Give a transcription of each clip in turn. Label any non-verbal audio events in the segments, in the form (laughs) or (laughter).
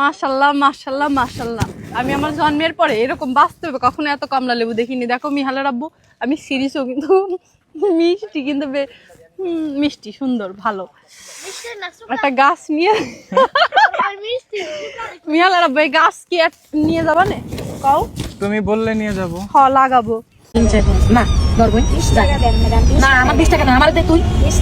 মাশাল্লাহ মাশাল্লাহ মাশাল্লাহ। আমি আমার জন্মের পরে এরকম বাস্তবে কখনো এত কমলা লেবু দেখিনি। দেখো মিহালের আব্বু আমি সিরিজও কিন্তু (laughs) মিষ্টি কিন্তু মিষ্টি সুন্দর ভালো। একটা গাছ নিয়ে মিহালের আব্বু এই গাছ কি আর নিয়ে যাবা নে? কও। তুমি বললে নিয়ে যাব। হ লাগাবো। না। ধরবই। না আমার বিশ টাকা না আমার দে তুই।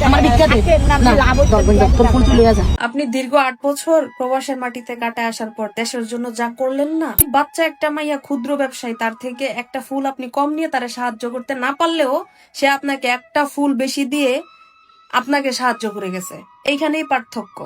আমার ভিক্ষা দে। না ধরবই তোর ফুল তুই যা। আপনি দীর্ঘ আট বছর প্রবাসের মাটিতে কাটায় আসার পর দেশের জন্য যা করলেন না বাচ্চা একটা মাইয়া ক্ষুদ্র ব্যবসায়ী তার থেকে একটা ফুল আপনি কম নিয়ে তারা সাহায্য করতে না পারলেও সে আপনাকে একটা ফুল বেশি দিয়ে আপনাকে সাহায্য করে গেছে। এইখানেই পার্থক্য।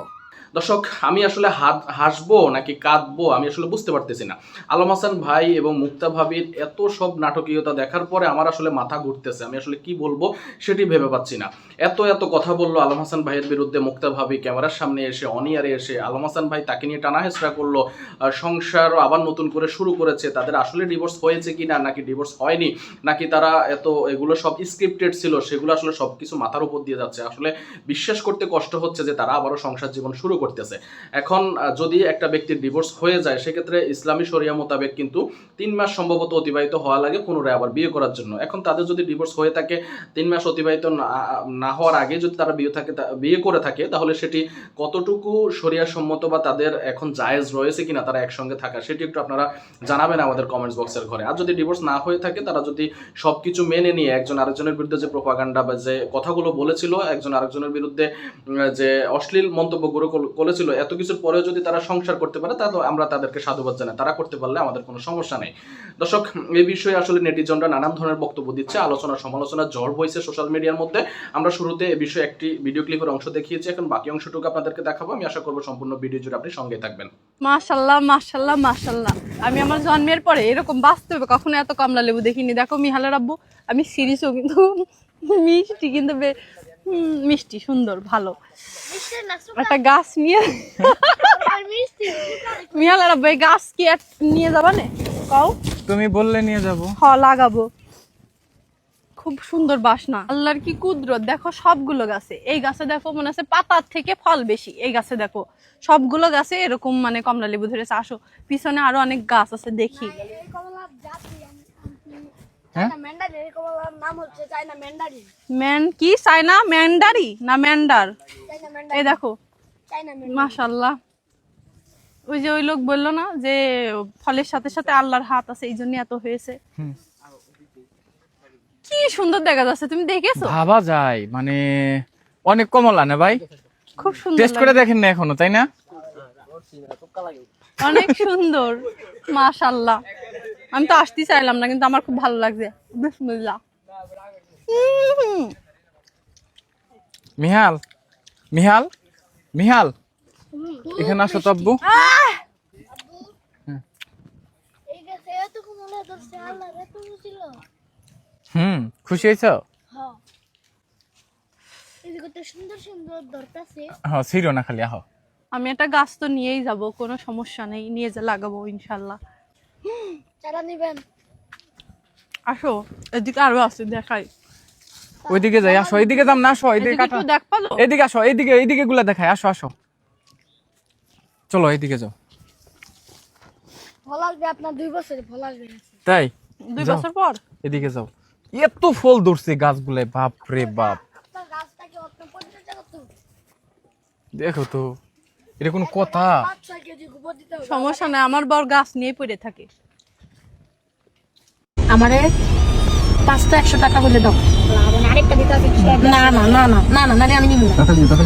দর্শক, আমি আসলে হাত, হাসবো নাকি কাঁদবো, আমি আসলে বুঝতে পারতেছি না। আলম হাসান ভাই এবং মুক্তা ভাবির এত সব নাটকীয়তা দেখার পরে আমার আসলে মাথা ঘুরতেছে। আমি আসলে কি বলব সেটি ভেবে পাচ্ছি না। এত এত কথা বলল আলম হাসান ভাইয়ের বিরুদ্ধে মুক্তা ভাবি, ক্যামেরার সামনে এসে অনিয়ারে এসে, আলম হাসান ভাই তাকে নিয়ে টানা হেসরা করল সংসার আবার নতুন করে শুরু করেছে। তাদের আসলে ডিভোর্স হয়েছে কি না নাকি ডিভোর্স হয়নি, নাকি তারা এত, এগুলো সব স্ক্রিপ্টেড ছিল, সেগুলো আসলে সব কিছু মাথার উপর দিয়ে যাচ্ছে। আসলে বিশ্বাস করতে কষ্ট হচ্ছে যে তারা আবারও সংসার জীবন শুরু করতেছে। এখন যদি একটা ব্যক্তির ডিভোর্স হয়ে যায়, সেক্ষেত্রে ইসলামী শরিয়া মোতাবেক কিন্তু তিন মাস সম্ভবত অতিবাহিত হওয়া লাগে, পুনরায় আবার বিয়ে করার জন্য। এখন তাদের যদি ডিভোর্স হয়ে থাকে, তিন মাস অতিবাহিত না- হওয়ার আগে যদি তারা বিয়ে থাকে বিয়ে করে থাকে, তাহলে সেটি কতটুকু শরিয়া সম্মত বা তাদের এখন জায়েজ রয়েছে কিনা, তারা একসঙ্গে থাকা, সেটি একটু আপনারা জানাবেন আমাদের কমেন্টস বক্সের ঘরে। আর যদি ডিভোর্স না হয়ে থাকে, তারা যদি সবকিছু মেনে নিয়ে একজন আরেকজনের বিরুদ্ধে যে প্রোপাগান্ডা বা যে কথাগুলো বলেছিল, একজন আরেকজনের বিরুদ্ধে যে অশ্লীল মন্তব্যগুলো কল- করেছিল এত কিছুর পরেও যদি তারা সংসার করতে পারে, তাহলে আমরা তাদেরকে সাধুবাদ জানাই। তারা করতে পারলে আমাদের কোনো সমস্যা নেই। দর্শক এই বিষয়ে আসলে নেটিজনরা নানান ধরনের বক্তব্য দিচ্ছে, আলোচনা সমালোচনা জ্বর হয়েছে সোশ্যাল মিডিয়ার মধ্যে। আমরা শুরুতে এ বিষয়ে একটি ভিডিও ক্লিপের অংশ দেখিয়েছি, এখন বাকি অংশটুকু আপনাদেরকে দেখাবো। আমি আশা করব সম্পূর্ণ ভিডিও জুড়ে আপনি সঙ্গে থাকবেন। মাশাল্লাহ মাশাল্লাহ মাশাল্লাহ। আমি আমার জন্মের পরে এরকম বাস্তবে কখনো এত কমলা লেবু দেখিনি। দেখো মিহালের আব্বু আমি সিরিজও কিন্তু মিষ্টি কিন্তু মিষ্টি সুন্দর ভালো। একটা গাছ নিয়ে মিহালের আব্বু এই গাছ কি আর নিয়ে যাবা নে? কও। তুমি বললে নিয়ে যাব। হ লাগাবো। খুব সুন্দর বাসনা। আল্লাহর কি কুদরত? দেখো সবগুলো গাছে। এই গাছে দেখো মনে আছে পাতার থেকে ফল বেশি। এই গাছে দেখো সবগুলো গাছে এরকম মানে কমলা লেবু ধরেছে। আসো পিছনে আরও অনেক গাছ আছে দেখি? ম্যান কি? চাইনা ম্যান্ডারি না ম্যান্ডার? এই দেখো। মাশাল্লাহ। ওই যে ওই লোক বলল না যে ফলের সাথে সাথে আল্লাহর হাত আছে এই জন্য এত হয়েছে। কি সুন্দর দেখা যাচ্ছে তুমি দেখেছ? ভাবা যায় মানে অনেক কমলা না ভাই? খুব সুন্দর টেস্ট করে দেখেন না এখনও তাই না? অনেক সুন্দর মাশাল্লাহ। আমি তো আসতে চাইলাম না কিন্তু আমার খুব ভালো লাগছে। বিসমিল্লাহ। মিহাল মিহাল মিহাল। এখানে আসো তো আব্বু। হুম। খুশি হয়েছো? সুন্দর সুন্দর ধরতাছে। হ্যাঁ ছিল না খালি আহ। আমি একটা গাছ তো নিয়েই যাব কোনো সমস্যা নেই নিয়ে যা লাগাবো ইনশাল্লাহ। চারা নিবেন। আসো এদিকে আরও আছে দেখাই। ওইদিকে যাই আসো এইদিকে যাম না আসো এইদিকে এদিকে কাটা। একটু দেখ পালো? এইদিকে আসো এইদিকে এইদিকে গুলা দেখাই আসো আসো। চলো এইদিকে যাও। ফল আসবে আপনার দুই বছরে ফল আসবে তাই? দুই বছর পর? এদিকে যাও। এত ফল ধরছে গাছগুলাই বাপ রে বাপ। দেখো তো এটা কোনো কথা। সমস্যা নাই আমার বর গাছ নিয়ে পড়ে থাকে। আমারে পাঁচটা একশো টাকা হলে দাও। না না না না না না না আমি নিব না। তাড়াতাড়ি টাকা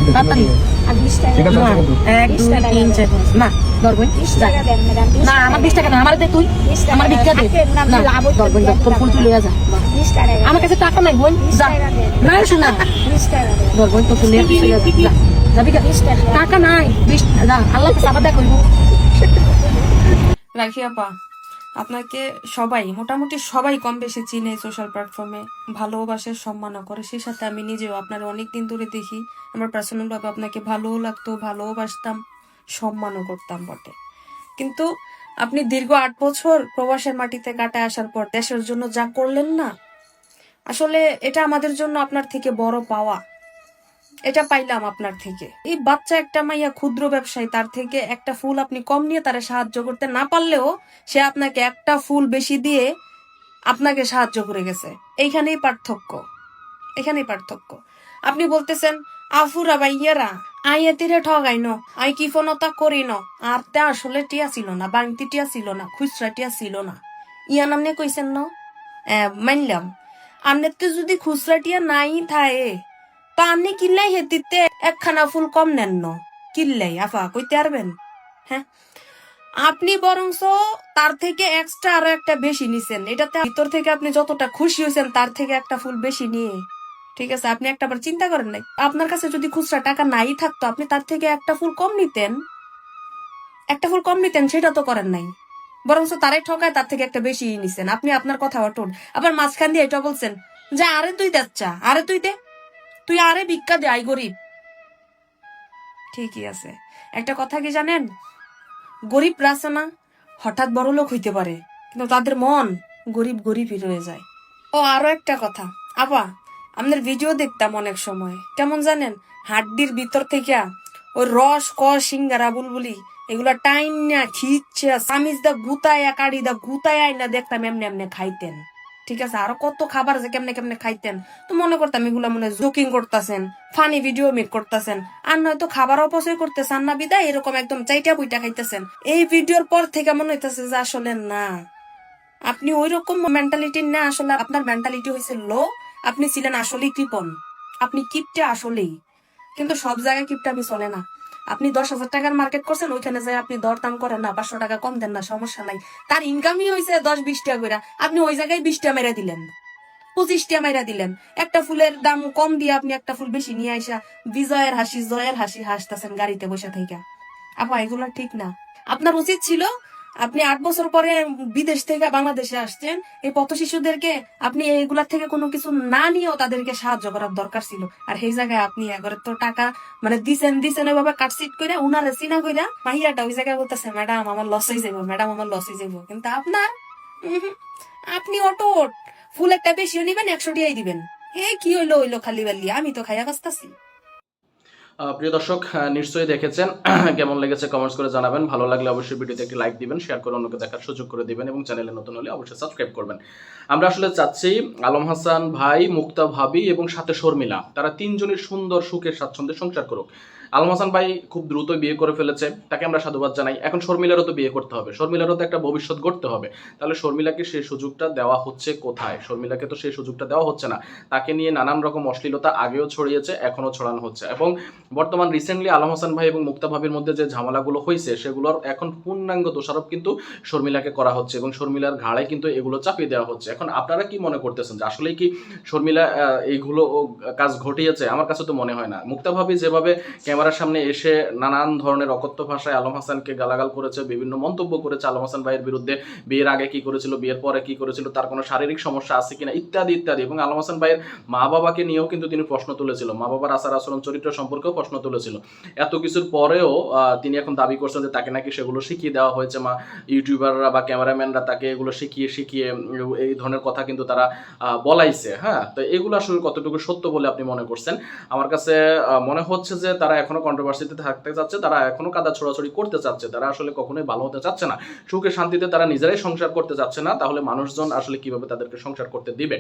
এক দুই তিন চার না ধরবই টাকা দেন ম্যাডাম না আমার বিশ টাকা না আমার দে তুই। আমার ভিক্ষা দে। না ধরবই তোর ফুল তুই লইয়া যা। বিশ টাকা দেন। আমার কাছে টাকা নাই বোন যা। না শোনা তোর ফুল যাবি টাকা নাই বিশ আল্লাহ দেখো রাখি আপা আপনাকে সবাই, মোটামুটি সবাই কম বেশি চিনে সোশ্যাল প্ল্যাটফর্মে ভালোবাসে, সম্মানও করে। সেই সাথে আমি নিজেও আপনার অনেক দিন ধরে দেখি, আমার পার্সোনাল ভাবে আপনাকে ভালোও লাগতো, ভালোবাসতাম, সম্মানও করতাম বটে। কিন্তু আপনি দীর্ঘ আট বছর প্রবাসের মাটিতে কাটায় আসার পর দেশের জন্য যা করলেন না, আসলে এটা আমাদের জন্য আপনার থেকে বড় পাওয়া। এটা পাইলাম আপনার থেকে। এই বাচ্চা একটা মাইয়া ক্ষুদ্র ব্যবসায়ী, তার থেকে একটা ফুল আপনি কম নিয়ে তারা সাহায্য করতে না পারলেও সে আপনাকে একটা ফুল বেশি দিয়ে আপনাকে সাহায্য করে গেছে। এইখানেই পার্থক্য। এখানেই পার্থক্য। আপনি বলতেছেন, আফুরা ভাইয়ারা, আইয়া তীরে ঠগাই ন আই কি ফোনতা করি ন আর তে আসলে টিয়া ছিল না, বাংতি টিয়া ছিল না, খুচরা টিয়া ছিল না। ইয়া নামনে কইছেন ন? মানলাম আমনের তো যদি খুচরা টিয়া নাই থাকে তো আপনি কিনলাই হেতিতে একখানা ফুল কম নেন ন। কিনলাই আফা, কইতে পারবেন? হ্যাঁ। আপনি বরংস তার থেকে এক্সট্রা আরও একটা বেশি নিছেন। এটাতে ভিতর থেকে আপনি যতটা খুশি হয়েছেন, তার থেকে একটা ফুল বেশি নিয়ে। ঠিক আছে, আপনি একটা বার চিন্তা করেন নাই। আপনার কাছে যদি খুচরা টাকা নাই থাকতো, আপনি তার থেকে একটা ফুল কম নিতেন। একটা ফুল কম নিতেন, সেটা তো করেন নাই। বরংস তারাই ঠকায় তার থেকে একটা বেশি নিছেন। আপনি আপনার কথা অটুন আবার মাঝখান দিয়ে এটা বলছেন, যে, আরে তুই দেচ্ছা আরে তুই দে। তুই আরে ভিক্ষা দে আই গরিব। ঠিকই আছে। একটা কথা কি জানেন? গরিব আছে না হঠাৎ বড় লোক হইতে পারে কিন্তু তাদের মন গরিব গরিবই রয়ে যায়। ও আরও একটা কথা। আপা আমাদের ভিডিও দেখতাম অনেক সময়। কেমন জানেন? হাড্ডির ভিতর থেকে ওই রস ক সিঙ্গারা বুলবুলি এগুলা টাইম না খিচ্ছে সামিজ দা গুতায়া কাড়ি দা গুতায়া না দেখতাম এমনি এমনি খাইতেন। ঠিক আছে, আরও কত খাবার আছে কেমনে কেমনে খাইতেন। তো মনে করতাম এগুলা মনে জোকিং করতেছেন ফানি ভিডিও মেক করতেছেন। আর নয়তো খাবার অপচয় করতেছেন না, বিদায়, এরকম একদম চাইটা বুইটা খাইতেছেন। এই ভিডিওর পর থেকে মনে হইতেছে যে আসলে না। আপনি ওই রকম মেন্টালিটি না, আসলে আপনার মেন্টালিটি হয়েছে লো আপনি ছিলেন আসলেই কৃপন আপনি কিপটা আসলেই। কিন্তু সব জায়গায় কিপটা আমি চলে না। আপনি দশ হাজার টাকার মার্কেট করছেন, ওইখানে যাই আপনি দরদাম করেন না, পাঁচশো টাকা কম দেন না, সমস্যা নাই। তার ইনকামই হয়েছে দশ, বিশ টাকা করে আপনি ওই জায়গায় বিশ টাকা মেরা দিলেন, পঁচিশ টাকা মেরা দিলেন। একটা ফুলের দাম কম দিয়ে আপনি একটা ফুল বেশি নিয়ে আইসা বিজয়ের হাসি, জয়ের হাসি হাসতেছেন গাড়িতে বসে থেকে আপা, এগুলো ঠিক না। আপনার উচিত ছিল আপনি আট বছর পরে বিদেশ থেকে বাংলাদেশে আসছেন, এই পথ শিশুদেরকে আপনি এইগুলার থেকে কোনো কিছু না নিয়েও তাদেরকে সাহায্য করার দরকার ছিল। আর সেই জায়গায় আপনি একবারে তো টাকা মানে দিছেন দিছেন ওইভাবে কাটসিট করে উনারে চিনা কইরা মাহিয়াটা ওই জায়গায় বলতেছে, ম্যাডাম, আমার লস হয়ে যাব ম্যাডাম, আমার লস হয়ে যাব কিন্তু আপনার আপনি অটোট ফুল একটা বেশিও নিবেন একশো টিয়াই দিবেন। এ কি হইল হইল খালি বালি? আমি তো খাইয়া বাঁচতাছি। প্রিয় দর্শক নিশ্চয়ই দেখেছেন, (clears throat) কেমন লেগেছে কমেন্টস করে জানাবেন। ভালো লাগলে অবশ্যই ভিডিওতে একটি লাইক দিবেন শেয়ার করে অন্যকে দেখার সুযোগ করে দিবেন এবং চ্যানেলে নতুন হলে অবশ্যই সাবস্ক্রাইব করবেন। আমরা আসলে চাচ্ছি আলম হাসান ভাই, মুক্তা ভাবি এবং সাথে শর্মিলা, তারা তিনজনের সুন্দর সুখের স্বাচ্ছন্দ্যে সংসার করুক। আলম হাসান ভাই খুব দ্রুত বিয়ে করে ফেলেছে, তাকে আমরা সাধুবাদ জানাই। এখন শর্মিলারও তো বিয়ে করতে হবে। শর্মিলারও তো একটা ভবিষ্যৎ গড়তে হবে। তাহলে শর্মিলাকে সেই সুযোগটা দেওয়া হচ্ছে কোথায়? শর্মিলাকে তো সেই সুযোগটা দেওয়া হচ্ছে না। তাকে নিয়ে নানান রকম অশ্লীলতা আগেও ছড়িয়েছে এখনও ছড়ানো হচ্ছে। এবং বর্তমান রিসেন্টলি আলম হাসান ভাই এবং মুক্তা ভাবির মধ্যে যে ঝামেলাগুলো হয়েছে সেগুলোর এখন পূর্ণাঙ্গ দোষারোপ কিন্তু শর্মিলাকে করা হচ্ছে এবং শর্মিলার ঘাড়ে কিন্তু এগুলো চাপিয়ে দেওয়া হচ্ছে। এখন আপনারা কি মনে করতেছেন যে আসলেই কি শর্মিলা এইগুলো কাজ ঘটিয়েছে? আমার কাছে তো মনে হয় না। মুক্তা ভাবি যেভাবে ক্যামেরার সামনে এসে নানান ধরনের অকথ্য ভাষায় আলম হাসানকে গালাগাল করেছে, বিভিন্ন মন্তব্য করেছে আলম হাসান ভাইয়ের বিরুদ্ধে। বিয়ের আগে কি করেছিল, বিয়ের পরে কি করেছিল, তার কোনো শারীরিক সমস্যা আছে কিনা, ইত্যাদি ইত্যাদি। এবং আলম হাসান ভাইয়ের মা বাবাকে নিয়েও কিন্তু তিনি প্রশ্ন তুলেছিল। মা বাবার আচার আচরণ, চরিত্র সম্পর্কেও প্রশ্ন তুলেছিল। এত কিছুর পরেও তিনি এখন দাবি করছেন যে তাকে নাকি সেগুলো শিখিয়ে দেওয়া হয়েছে। মা, ইউটিউবাররা বা ক্যামেরাম্যানরা তাকে এগুলো শিখিয়ে শিখিয়ে এই ধরনের কথা কিন্তু তারা বলাইছে হ্যাঁ? তো এগুলো আসলে কতটুকু সত্য বলে আপনি মনে করছেন? আমার কাছে মনে হচ্ছে যে তারা এখনও কন্ট্রোভার্সিতে থাকতে চাচ্ছে, তারা এখনও কাদা ছোড়াছড়ি করতে চাচ্ছে, তারা আসলে কখনোই ভালো হতে চাচ্ছে না। সুখে শান্তিতে তারা নিজেরাই সংসার করতে চাচ্ছে না, তাহলে মানুষজন আসলে কীভাবে তাদেরকে সংসার করতে দিবে?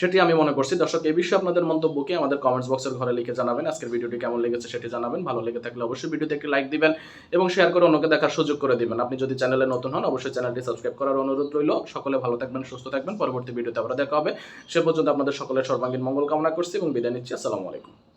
সেটি আমি মনে করছি। দর্শক, এই বিষয়ে আপনাদের মন্তব্যকে আমাদের কমেন্টস বক্সের ঘরে লিখে জানাবেন। আজকের ভিডিওটি কেমন লেগেছে সেটি জানাবেন। ভালো লেগে থাকলে অবশ্যই ভিডিওতে একটি লাইক দিবেন এবং শেয়ার করে অন্যকে দেখার সুযোগ করে দিবেন। আপনি যদি চ্যানেলে নতুন হন, অবশ্যই চ্যানেলটি সাবস্ক্রাইব করার অনুরোধ রইল। সকলে ভালো থাকবেন, সুস্থ থাকবেন। পরবর্তী ভিডিওতে আবার দেখা হবে। সে পর্যন্ত আপনাদের সকলের সর্বাঙ্গীন মঙ্গল কামনা করছি এবং বিদায় নিচ্ছি। আসসালামু আলাইকুম।